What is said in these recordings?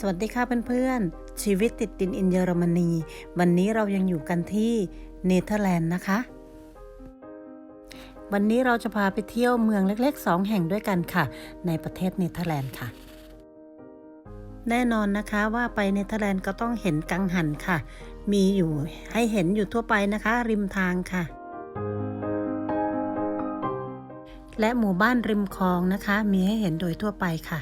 สวัสดีค่ะเพื่อนๆ ชีวิตติดดินอินเยอรมนี วันนี้เรายังอยู่กันที่เนเธอร์แลนด์นะคะ วันนี้เราจะพาไปเที่ยวเมืองเล็กๆ 2 แห่งด้วยกันค่ะ ในประเทศเนเธอร์แลนด์ค่ะ แน่นอนนะคะว่าไปเนเธอร์แลนด์ก็ต้องเห็นกังหันค่ะ มีอยู่ให้เห็นอยู่ทั่วไปนะคะ ริมทางค่ะ และหมู่บ้านริมคลองนะคะ มีให้เห็นโดยทั่วไปค่ะ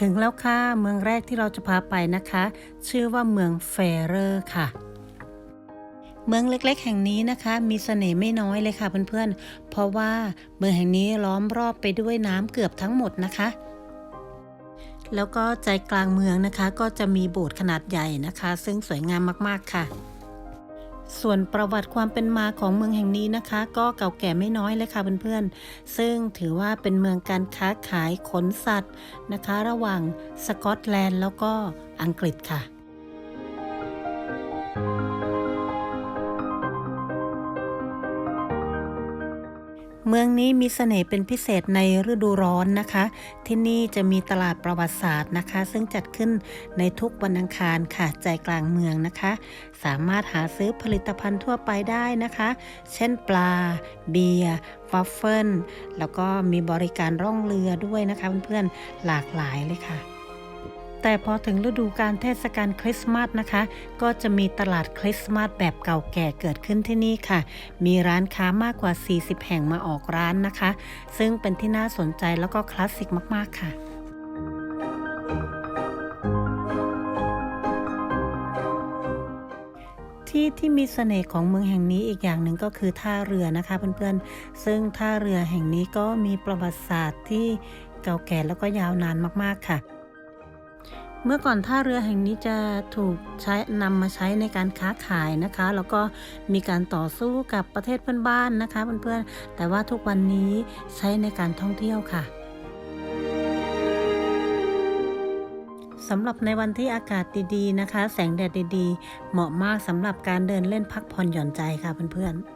ถึงแล้วค่ะเมืองแรกที่เราจะพาไปนะคะ ชื่อว่าเมืองเฟเรอร์ค่ะ เมืองเล็กๆ แห่งนี้นะคะ มีเสน่ห์ไม่น้อยเลยค่ะเพื่อนๆ เพราะว่าเมืองแห่งนี้ล้อมรอบไปด้วยน้ำเกือบทั้งหมดนะคะแล้วก็ใจกลางเมืองนะคะ ก็จะมีโบสถ์ขนาดใหญ่นะคะ ซึ่งสวยงามมากๆค่ะ ส่วนประวัติความเป็นมาของเมืองแห่งนี้นะคะ ก็เก่าแก่ไม่น้อยเลยค่ะเพื่อนๆ ซึ่งถือว่าเป็นเมืองการค้าขายขนสัตว์นะคะ ระหว่างสกอตแลนด์แล้วก็อังกฤษค่ะ เมืองนี้มีเสน่ห์เป็นพิเศษในฤดูร้อนนะคะ ที่นี่จะมีตลาดประวัติศาสตร์นะคะ ซึ่งจัดขึ้นในทุกวันอังคารค่ะ ใจกลางเมืองนะคะ สามารถหาซื้อผลิตภัณฑ์ทั่วไปได้นะคะ เช่นปลา เบียร์วัฟเฟิลแล้วก็มีบริการร่องเรือด้วยนะคะเพื่อนๆหลากหลายเลยค่ะ แต่พอถึงฤดูการเทศกาลคริสต์มาสนะคะ ก็จะมีตลาดคริสต์มาสแบบเก่าแก่เกิดขึ้นที่นี่ค่ะ มีร้านค้ามากกว่า 40 แห่งมาออกร้านนะคะ ซึ่งเป็นที่น่าสนใจแล้วก็คลาสสิกมากๆค่ะที่ที่มีเสน่ห์ของเมืองแห่งนี้อีกอย่างหนึ่งก็คือท่าเรือนะคะเพื่อนๆ ซึ่งท่าเรือแห่งนี้ก็มีประวัติศาสตร์ที่เก่าแก่แล้วก็ยาวนานมากๆค่ะ เมื่อก่อนท่าเรือแห่งนี้จะถูกใช้นำมาใช้ในการค้าขายนะคะ แล้วก็มีการต่อสู้กับประเทศเพื่อนบ้านนะคะเพื่อนๆแต่ว่าทุกวันนี้ใช้ในการท่องเที่ยวค่ะสำหรับในวันที่อากาศดีๆนะคะ แสงแดดดีๆ เหมาะมากสำหรับการเดินเล่นพักผ่อนหย่อนใจค่ะเพื่อนๆ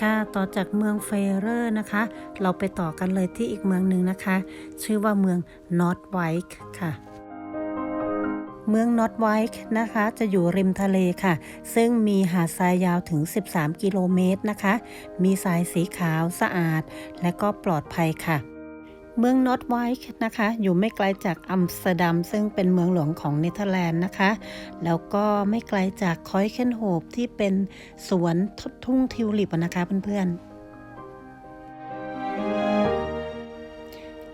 ค่ะ ต่อจากเมืองเฟเรอร์นะคะ เราไปต่อกันเลยที่อีกเมืองหนึ่งนะคะ ชื่อว่าเมืองนอตไวค์ค่ะเมืองนอตไวค์นะคะจะอยู่ริมทะเลค่ะ ซึ่งมีหาดทรายยาวถึง 13 กิโลเมตรนะคะ มีทรายสีขาวสะอาด และก็ปลอดภัยค่ะ เมืองนอตไวค์นะคะ อยู่ไม่ไกลจากอัมสเตอร์ดัมซึ่งเป็นเมืองหลวงของเนเธอร์แลนด์นะคะ แล้วก็ไม่ไกลจากคอยเคนโฮปที่เป็นสวนทุ่งทิวลิปนะคะเพื่อนๆ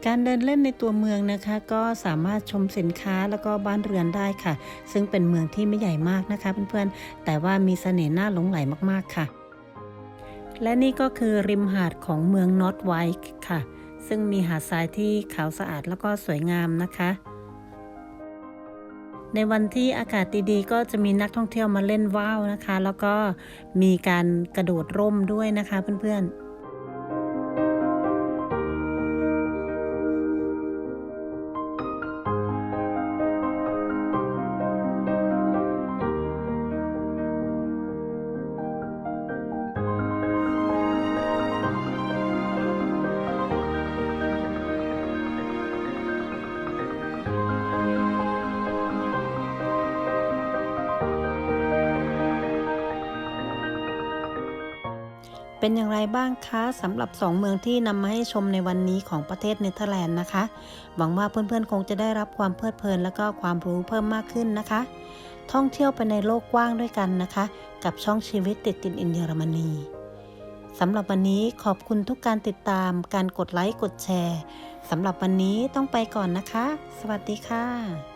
การเดินเล่นในตัวเมืองนะคะก็สามารถชมสินค้าแล้วก็บ้านเรือนได้ค่ะ ซึ่งเป็นเมืองที่ไม่ใหญ่มากนะคะเพื่อนๆ แต่ว่ามีเสน่ห์น่าหลงไหลมากๆค่ะ และนี่ก็คือริมหาดของเมืองนอตไวค์ค่ะ ซึ่งมีหาดทรายที่ขาวสะอาดแล้วก็สวยงามนะคะ ในวันที่อากาศดีๆ ก็จะมีนักท่องเที่ยวมาเล่นว่าวนะคะ แล้วก็มีการกระโดดร่มด้วยนะคะเพื่อนๆ เป็นอย่างไรบ้างคะสำหรับ 2 เมืองที่นำมาให้ชมในวันนี้ของประเทศเนเธอร์แลนด์นะคะ หวังว่าเพื่อนๆคงจะได้รับความเพลิดเพลินและก็ความรู้เพิ่มมากขึ้นนะคะ ท่องเที่ยวไปในโลกกว้างด้วยกันนะคะ กับช่องชีวิตติดตินอินเยอรมนีสำหรับวันนี้ขอบคุณทุกการติดตาม การกดไลค์กดแชร์สำหรับวันนี้ต้องไปก่อนนะคะ สวัสดีค่ะ